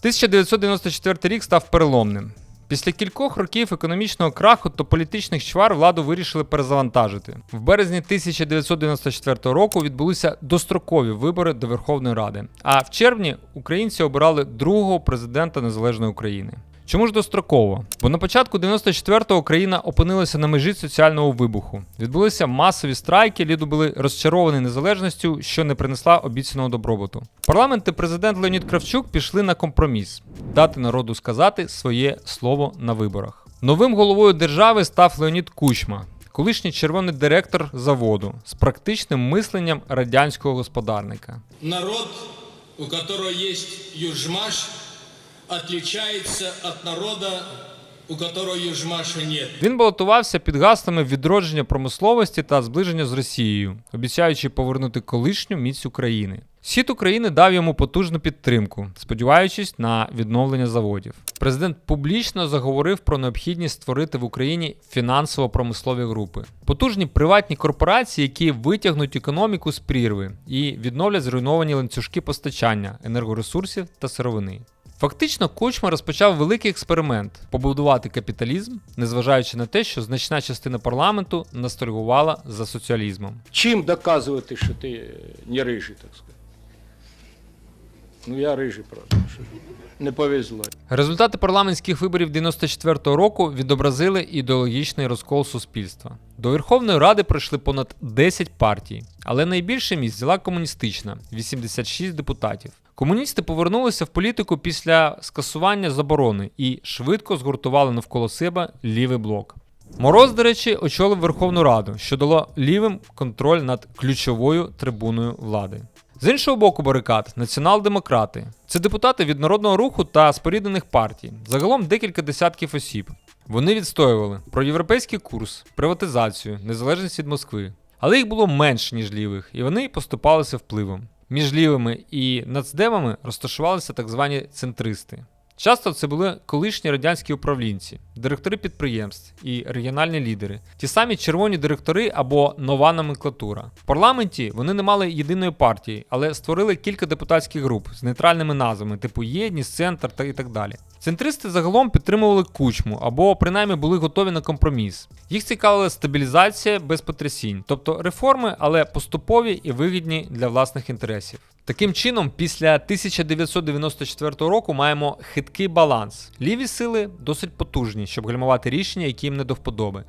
1994 рік став переломним. Після кількох років економічного краху та політичних чвар владу вирішили перезавантажити. В березні 1994 року відбулися дострокові вибори до Верховної Ради. А в червні українці обирали другого президента Незалежної України. Чому ж достроково? Бо на початку 94-го країна опинилася на межі соціального вибуху. Відбулися масові страйки, люди були розчаровані незалежністю, що не принесла обіцяного добробуту. Парламент і президент Леонід Кравчук пішли на компроміс дати народу сказати своє слово на виборах. Новим головою держави став Леонід Кучма, колишній червоний директор заводу з практичним мисленням радянського господарника. Народ, у которого есть южмаш, отличается от народа, у которого южмаша нет. Він балотувався під гаслами відродження промисловості та зближення з Росією, обіцяючи повернути колишню міць України. Схід України дав йому потужну підтримку, сподіваючись на відновлення заводів. Президент публічно заговорив про необхідність створити в Україні фінансово-промислові групи, потужні приватні корпорації, які витягнуть економіку з прірви і відновлять зруйновані ланцюжки постачання енергоресурсів та сировини. Фактично, Кучма розпочав великий експеримент побудувати капіталізм, незважаючи на те, що значна частина парламенту ностальгувала за соціалізмом. Чим доказувати, що ти е, не рижий, так сказати? Ну я рижий просто. Що не повезло. Результати парламентських виборів 94-го року відобразили ідеологічний розкол суспільства. До Верховної Ради прийшли понад 10 партій, але найбільше місць взяла комуністична 86 депутатів. Комуністи повернулися в політику після скасування заборони і швидко згуртували навколо себе лівий блок. Мороз, до речі, очолив Верховну Раду, що дало лівим контроль над ключовою трибуною влади. З іншого боку барикад націонал-демократи. Це депутати від народного руху та споріднених партій, загалом декілька десятків осіб. Вони відстоювали проєвропейський курс, приватизацію, незалежність від Москви. Але їх було менше, ніж лівих, і вони поступалися впливом. Між лівими і нацдемами розташувалися так звані центристи. Часто це були колишні радянські управлінці, директори підприємств і регіональні лідери, ті самі червоні директори або нова номенклатура. В парламенті вони не мали єдиної партії, але створили кілька депутатських груп з нейтральними назвами, типу єдність, центр та і так далі. Центристи загалом підтримували кучму або принаймні були готові на компроміс. Їх цікавила стабілізація без потрясінь, тобто реформи, але поступові і вигідні для власних інтересів. Таким чином, після 1994 року маємо хиткий баланс. Ліві сили досить потужні, щоб гальмувати рішення, які їм не до вподоби.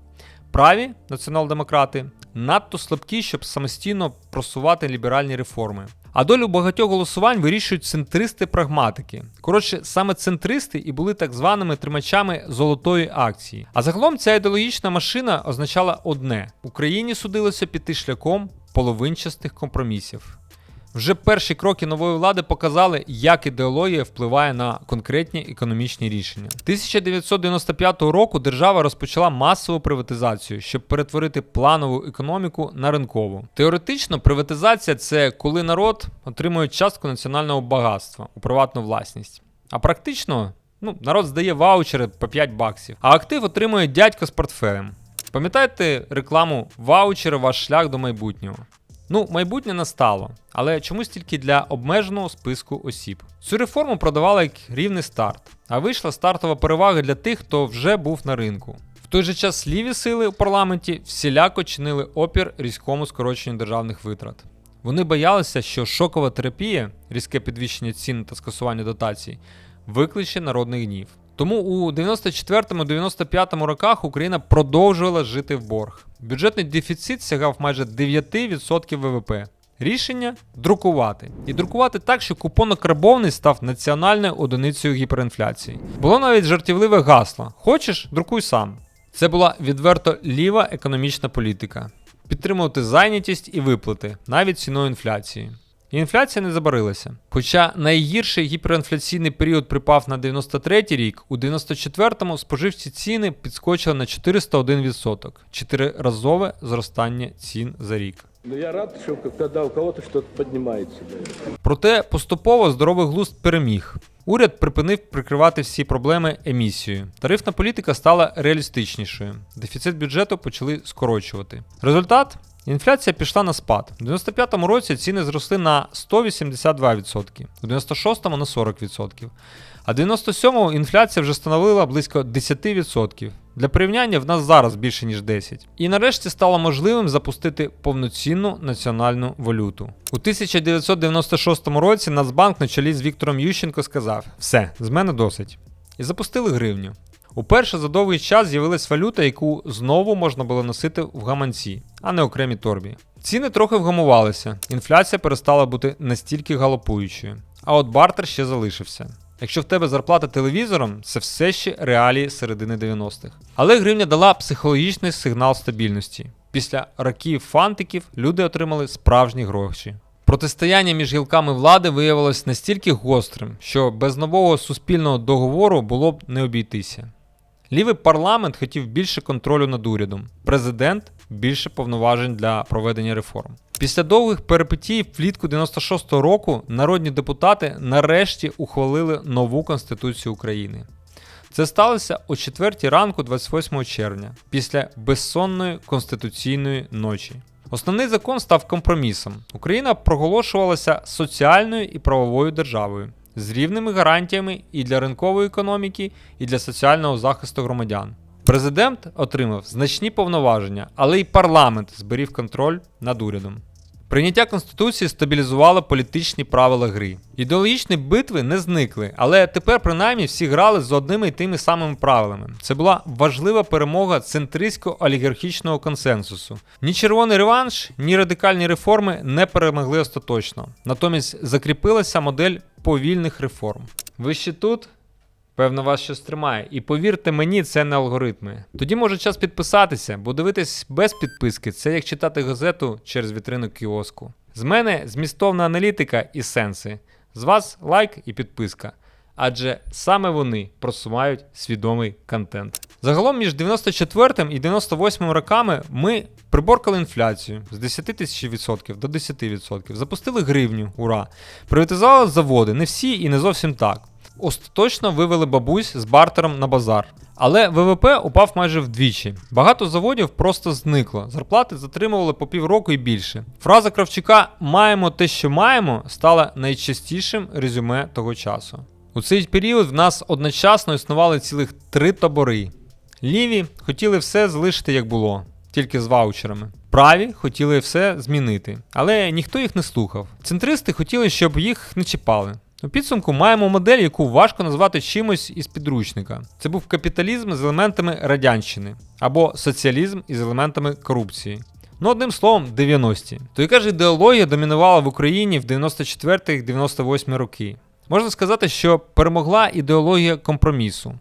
Праві націонал-демократи надто слабкі, щоб самостійно просувати ліберальні реформи. А долю багатьох голосувань вирішують центристи-прагматики. Коротше, саме центристи і були так званими тримачами золотої акції. А загалом ця ідеологічна машина означала одне: Україні судилося піти шляхом половинчастих компромісів. Вже перші кроки нової влади показали, як ідеологія впливає на конкретні економічні рішення. 1995 року держава розпочала масову приватизацію, щоб перетворити планову економіку на ринкову. Теоретично, приватизація це коли народ отримує частку національного багатства у приватну власність. А практично, ну, народ здає ваучери по 5 баксів, а актив отримує дядько з портфелем. Пам'ятаєте рекламу ваучери ваш шлях до майбутнього? Ну, майбутнє настало, але чомусь тільки для обмеженого списку осіб. Цю реформу продавали як рівний старт, а вийшла стартова перевага для тих, хто вже був на ринку. В той же час ліві сили у парламенті всіляко чинили опір різкому скороченню державних витрат. Вони боялися, що шокова терапія, різке підвищення цін та скасування дотацій, викличе народний гнів. Тому у 94-95 роках Україна продовжувала жити в борг. Бюджетний дефіцит сягав майже 9% ВВП. Рішення друкувати. І друкувати так, що купонокарбований став національною одиницею гіперінфляції. Було навіть жартівливе гасло: Хочеш, друкуй сам. Це була відверто ліва економічна політика. Підтримувати зайнятість і виплати, навіть ціною інфляції. Інфляція не забарилася. Хоча найгірший гіперінфляційний період припав на 93 рік, у 94-му споживчі ціни підскочили на 401%, чотириразове зростання цін за рік. Ну я рад, що коли у кого-то щось піднімається. Проте поступово здоровий глузд переміг. Уряд припинив прикривати всі проблеми емісією. Тарифна політика стала реалістичнішою. Дефіцит бюджету почали скорочувати. Результат Інфляція пішла на спад. У 95-му році ціни зросли на 182%, у 96-му на 40%. А 97-му інфляція вже становила близько 10%. Для порівняння в нас зараз більше ніж 10. І нарешті стало можливим запустити повноцінну національну валюту. У 1996 році Нацбанк на чолі з Віктором Ющенко сказав: все, з мене досить. І запустили гривню. Уперше за довгий час з'явилась валюта, яку знову можна було носити в гаманці, а не окремій торбі. Ціни трохи вгамувалися, інфляція перестала бути настільки галопуючою. А от бартер ще залишився. Якщо в тебе зарплата телевізором, це все ще реалії середини 90-х. Але гривня дала психологічний сигнал стабільності. Після років фантиків люди отримали справжні гроші. Протистояння між гілками влади виявилось настільки гострим, що без нового суспільного договору було б не обійтися. Лівий парламент хотів більше контролю над урядом, президент більше повноважень для проведення реформ. Після довгих перипетій влітку 96-го року народні депутати нарешті ухвалили нову Конституцію України. Це сталося о 4 ранку 28 червня, після безсонної конституційної ночі. Основний закон став компромісом. Україна проголошувалася соціальною і правовою державою з рівними гарантіями і для ринкової економіки, і для соціального захисту громадян. Президент отримав значні повноваження, але й парламент зберіг контроль над урядом. Прийняття Конституції стабілізувало політичні правила гри. Ідеологічні битви не зникли, але тепер принаймні всі грали з одними й тими самими правилами. Це була важлива перемога центристсько-олігархічного консенсусу. Ні червоний реванш, ні радикальні реформи не перемогли остаточно. Натомість закріпилася модель повільних реформ. Ви ще тут? Певно, вас щось тримає. І повірте мені, це не алгоритми. Тоді може час підписатися, бо дивитись без підписки це як читати газету через вітрину кіоску. З мене змістовна аналітика і сенси. З вас лайк і підписка. Адже саме вони просувають свідомий контент. Загалом між 94 і 98 роками ми приборкали інфляцію з 10 тисяч відсотків до 10%, запустили гривню, ура, приватизували заводи, не всі і не зовсім так. Остаточно вивели бабусь з бартером на базар. Але ВВП упав майже вдвічі. Багато заводів просто зникло. Зарплати затримували по півроку і більше. Фраза Кравчука Маємо те, що маємо стала найчастішим резюме того часу. У цей період в нас одночасно існували цілих три табори. Ліві хотіли все залишити як було, тільки з ваучерами. Праві хотіли все змінити, але ніхто їх не слухав. Центристи хотіли, щоб їх не чіпали. У підсумку маємо модель, яку важко назвати чимось із підручника. Це був капіталізм з елементами радянщини або соціалізм із елементами корупції. Ну, одним словом, 90-ті. То яка ж ідеологія домінувала в Україні в 94-98 роки? Можна сказати, що перемогла ідеологія компромісу.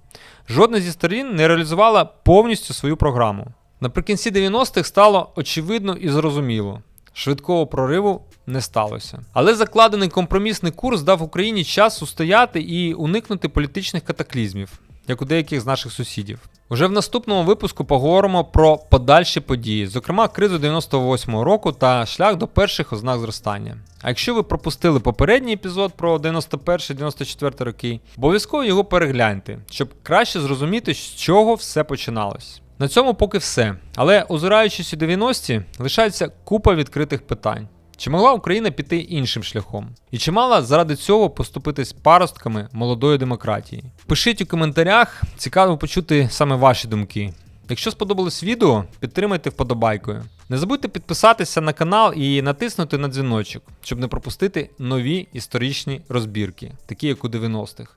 Жодна зі сторін не реалізувала повністю свою програму. Наприкінці 90-х стало очевидно і зрозуміло. Швидкого прориву не сталося. Але закладений компромісний курс дав Україні час устояти і уникнути політичних катаклізмів, як у деяких з наших сусідів. Уже в наступному випуску поговоримо про подальші події, зокрема кризу 98-го року та шлях до перших ознак зростання. А якщо ви пропустили попередній епізод про 91-94 роки, обов'язково його перегляньте, щоб краще зрозуміти, з чого все починалось. На цьому поки все. Але озираючись у 90-ті, лишається купа відкритих питань. Чи могла Україна піти іншим шляхом? І чи мала заради цього поступитись паростками молодої демократії? Пишіть у коментарях, цікаво почути саме ваші думки. Якщо сподобалось відео, підтримайте вподобайкою. Не забудьте підписатися на канал і натиснути на дзвіночок, щоб не пропустити нові історичні розбірки, такі як у 90-х.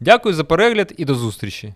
Дякую за перегляд і до зустрічі!